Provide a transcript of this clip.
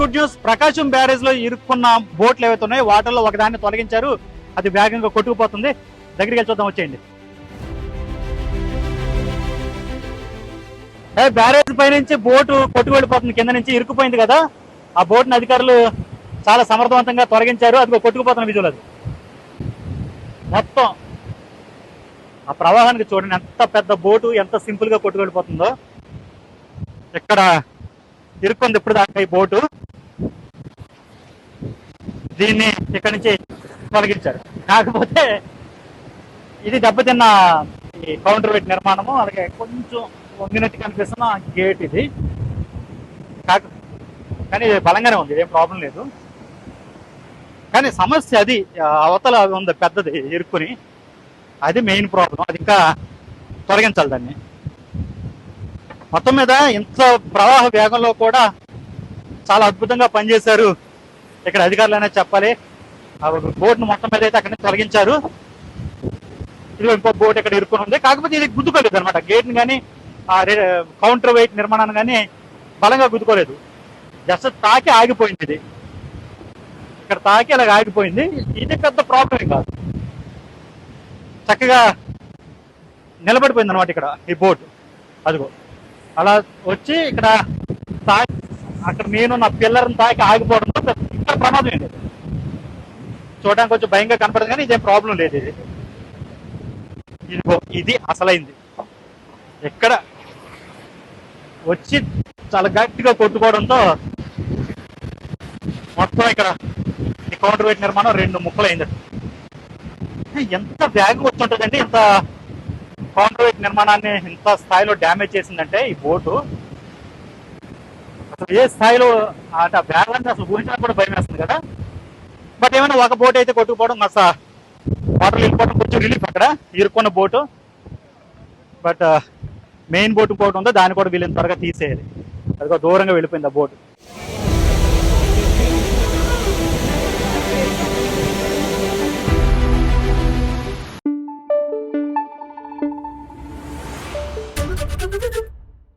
Good news. ప్రకాశం బ్యారేజ్లో ఇరుక్కున్న బోట్లు ఏవైతే ఉన్నాయో వాటర్లో ఒకదాన్ని తొలగించారు. అది వేగంగా కొట్టుకుపోతుంది. దగ్గరికి వెళ్ళి చూద్దాం వచ్చేయండి. బ్యారేజ్ పై నుంచి బోటు కొట్టుకు వెళ్ళిపోతుంది కింద నుంచి ఇరుక్కుపోయింది కదా. ఆ బోట్ని అధికారులు చాలా సమర్థవంతంగా తొలగించారు. అది కొట్టుకుపోతున్న విజువల్ అది. మొత్తం ఆ ప్రవాహానికి చూడండి ఎంత పెద్ద బోటు ఎంత సింపుల్గా కొట్టుకెళ్ళిపోతుందో ఇక్కడ ఇరుక్కుంది ఇప్పుడు దాకా ఈ బోటు. దీన్ని ఇక్కడి నుంచి తొలగించారు. కాకపోతే ఇది దెబ్బతిన్న ఈ కౌంటర్ వెయిట్ నిర్మాణము అలాగే కొంచెం వంగినట్టు కనిపిస్తున్న గేట్ ఇది. కాక కానీ ఇది బలంగానే ఉంది ఇదేం ప్రాబ్లం లేదు. కానీ సమస్య అది అవతల ఉంది పెద్దది ఇరుక్కుని. అది మెయిన్ ప్రాబ్లం అది ఇంకా తొలగించాలి దాన్ని. మొత్తం మీద ఇంత ప్రవాహ వేగంలో కూడా చాలా అద్భుతంగా పనిచేశారు. ఇక్కడ అధికారులు అనేది చెప్పాలి బోట్ను మొత్తం మీద అయితే అక్కడ తొలగించారు. ఇది ఇంకో బోట్ ఇక్కడ ఇరుక్కుని ఉంది. కాకపోతే ఇది గుద్దుకోలేదు అనమాట గేట్ని కానీ ఆ కౌంటర్ వెయిట్ నిర్మాణాన్ని కానీ బలంగా గుద్దుకోలేదు. జస్ట్ తాకి ఆగిపోయింది ఇది. ఇక్కడ తాకి అలాగ ఆగిపోయింది. ఇది పెద్ద ప్రాబ్లం కాదు. చక్కగా నిలబడిపోయింది అనమాట ఇక్కడ ఈ బోట్. అదిగో. అలా వచ్చి ఇక్కడ తాకి అక్కడ నేను నా పిల్లర్ని తాకి ఆగిపోవడంతో ఇక్కడ ప్రమాదం ఏంటి చూడడానికి కొంచెం భయంగా కనపడదు కానీ ఇదేం ప్రాబ్లం లేదు ఇది. ఇదిగో ఇది అసలైంది. ఎక్కడ వచ్చి చాలా గట్టిగా కొట్టుకోవడంతో మొత్తం ఇక్కడ కౌంటర్ వెయిట్ నిర్మాణం రెండు ముక్కలైంది. ఎంత వేగం వచ్చుంటుందండి ఇంత కాంక్రీట్ నిర్మాణాన్ని ఇంత స్థాయిలో డ్యామేజ్ చేసిందంటే ఈ బోటు. అసలు ఏ స్థాయిలో అంటే ఆ అసలు ఊహించడం కూడా భయం వేస్తుంది కదా. బట్ ఏమైనా ఒక బోట్ అయితే కొట్టుకుపోవడం కాస్త వాటర్ వెళ్ళిపోవడం కొంచెం రిలీఫ్ అక్కడ ఇరుక్కున్న బోటు. బట్ మెయిన్ బోట్ ఇంకోటి ఉందో దాన్ని కూడా వీళ్ళని త్వరగా తీసేయాలి. అదిగో దూరంగా వెళ్ళిపోయింది ఆ బోటు.